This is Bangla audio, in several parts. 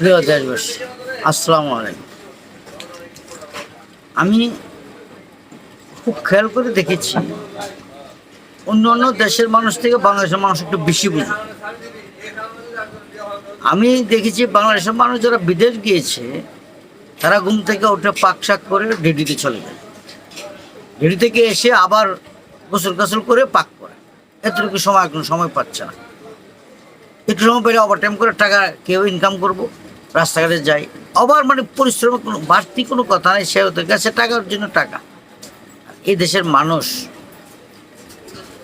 প্রিয় দেশবাসী, আসসালামু আলাইকুম। আমি খুব খেয়াল করে দেখেছি, অন্য অন্য দেশের মানুষ থেকে বাংলাদেশের মানুষ একটু বেশি বুঝে। আমি দেখেছি বাংলাদেশের মানুষ যারা বিদেশ গিয়েছে, তারা ঘুম থেকে উঠে পাক শাক করে ডিউটিতে চলে যায়। ডিউটি থেকে এসে আবার গোসল গোসল করে পাক করে। এতটুকু সময় এখন সময় পাচ্ছে না। একটু সময় পেলে ওভার টাইম করে টাকা কেউ ইনকাম করব। রাস্তাঘাটে যাই। আবার মানে পরিশ্রমের কোনো, বাড়তি কোনো কথা নেই সে হতে গেছে টাকার জন্য টাকা। এই দেশের মানুষ,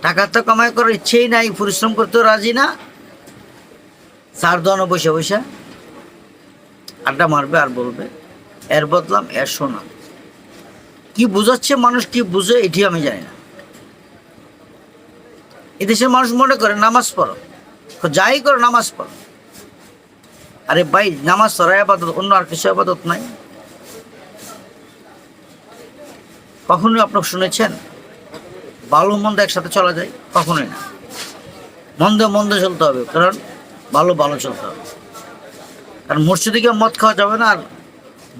টাকা তো কামাই করার ইচ্ছেই নাই, পরিশ্রম করতেও রাজি না। চার দোয়ানো বসে বসে আড্ডা মারবে আর বলবে, এর বদলাম, এর শোনা কি বুঝাচ্ছে মানুষ, কি বুঝে, এটি আমি জানি না। এদেশের মানুষ মনে করে, নামাজ পড়ো। যাই করো, নামাজ পড়ো। আরে ভাই, নামাজ পড়া আবাদত, অন্য আর কিছু আবাদত নাই। কখনোই আপনার শুনেছেন, ভালো মন্দ একসাথে চলা যায়? কখনোই না। মন্দ মন্দ চলতে হবে, কারণ ভালো ভালো চলতে হবে। কারণ মসজিদে গিয়ে মদ খাওয়া যাবে না, আর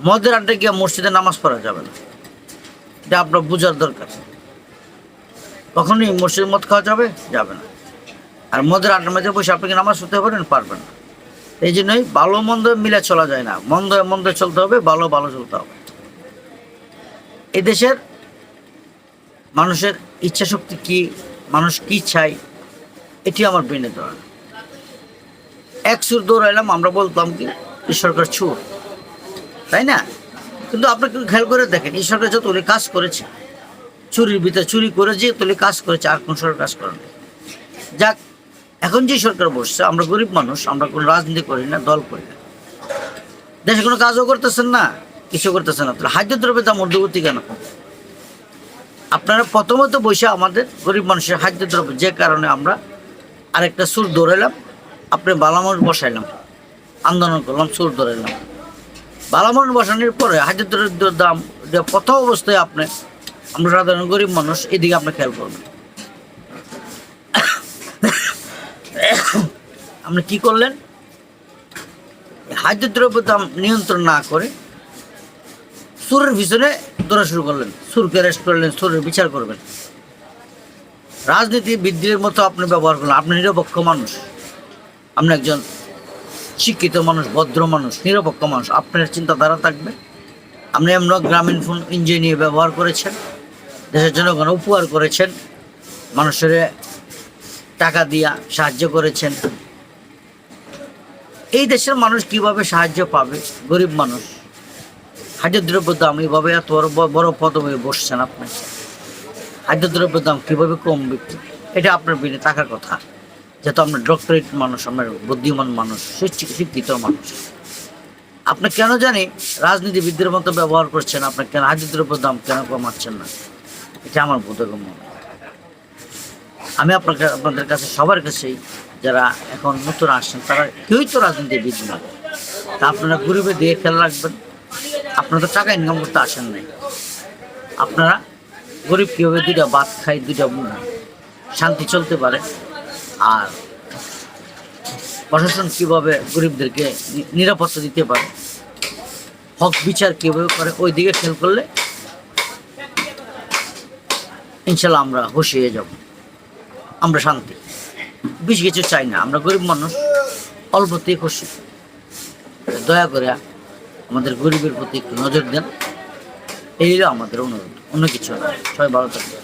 মদের আড্ডে গিয়ে মসজিদে নামাজ পড়া যাবে না। এটা আপনার বোঝার দরকার। কখনোই মসজিদে মদ খাওয়া যাবে? যাবে না। আর মদের আড্ডার মধ্যে বসে আপনি কি নামাজ পড়তে পারেন? পারবেন না। এই জন্যই ভালো মন্দ মিলে চলা যায় না। মন্দ মন্দ চলতে হবে, ভালো ভালো চলতে হবে। এই দেশের মানুষের ইচ্ছা শক্তি কি, মানুষ কি চাই এটি আমার ব্রেনে ধরা এক সুর দৌড়াইলাম, আমরা বলতাম কি, এই সরকার চুর তাই না? কিন্তু আপনি খেয়াল করে দেখেন, এই সরকার যত কাজ করেছে, চুরির ভিতরে চুরি করে যে তুলে কাজ করেছে, আর কোন সরকার কাজ করে না যাক এখন যে সরকার বসছে, আমরা গরিব মানুষ, আমরা কোনো রাজনীতি করি না, দল করি না। দেশে কোনো কাজও করতেছেন না, কিছু করতেছেন না। তাহলে দাম ঊর্ধ্বগতি কেন? আপনারা প্রথমত বসে আমাদের গরিব মানুষের খাদ্য দ্রব্য যে কারণে আমরা আরেকটা সুর দৌড়াইলাম আপনি বালামন বসাইলাম, আন্দোলন করলাম, সুর দৌড়াইলাম বালামন বসানোর পরে দ্রব্যের দাম প্রথম অবস্থায় আপনি, আমরা সাধারণ গরিব মানুষ, এদিকে আপনি খেয়াল করবেন। আপনি কি করলেন? খাদ্য দ্রব্য দাম নিয়ন্ত্রণ না করে সুরের পিছনে দৌড়া শুরু করলেন। সুরকে অ্যারেস্ট করলেন সুরের বিচার করবেন। রাজনীতি রাজনীতিবিদদের মতো আপনি ব্যবহার করলেন। আপনি নিরপেক্ষ মানুষ। আপনি একজন শিক্ষিত মানুষ, ভদ্র মানুষ, নিরপেক্ষ মানুষ। আপনার চিন্তাধারা থাকবে। আপনি এমন গ্রামীণ ফোন ইঞ্জিনিয়ার ব্যবহার করেছেন। দেশের জনগণ উপহার করেছেন। মানুষের টাকা দিয়া সাহায্য করেছেন। এই দেশের মানুষ কীভাবে সাহায্য পাবে? গরিব মানুষ। খাদ্যদ্রব্য দাম এইভাবে এত বড় বড় পদমে বসছেন আপনি। খাদ্যদ্রব্য দাম কীভাবে কমবে? এটা আপনার বিনে থাকার কথা। যেহেতু আপনার ডক্টরেট মানুষ আপনার বুদ্ধিমান মানুষ, শিক্ষি- শিক্ষিত মানুষ। আপনি কেন জানি রাজনীতিবিদদের মতো ব্যবহার করছেন আপনার কেন খাদ্যদ্রব্য দাম কেন কমাচ্ছেন না? এটা আমার বোধগম্য। আমি আপনাকে আপনাদের কাছে সবার কাছেই যারা এখন নতুন আসছেন তারা কেউই তো রাজনীতিবিদ না। তা আপনারা গরিবে দিয়ে খেয়াল রাখবেন আপনারা তো টাকা ইনকাম করতে আসেন নাই। আপনারা গরিব কীভাবে দুইটা ভাত খাই দুইটা উম, শান্তি চলতে পারে। আর প্রশাসন কীভাবে গরিবদেরকে নিরাপত্তা দিতে পারে? হক বিচার কীভাবে করে? ওই দিকে খেয়াল করলে ইনশাল্লাহ আমরা হুঁশিয়ে যাব। আমরা শান্তি। বেশি কিছু চাই না, আমরা গরিব মানুষ অল্পতেই খুশি। দয়া করে আমাদের গরিবের প্রতি একটু নজর দেন, এই আমাদের অনুরোধ। অন্য কিছু না, সবাই ভালো থাকবে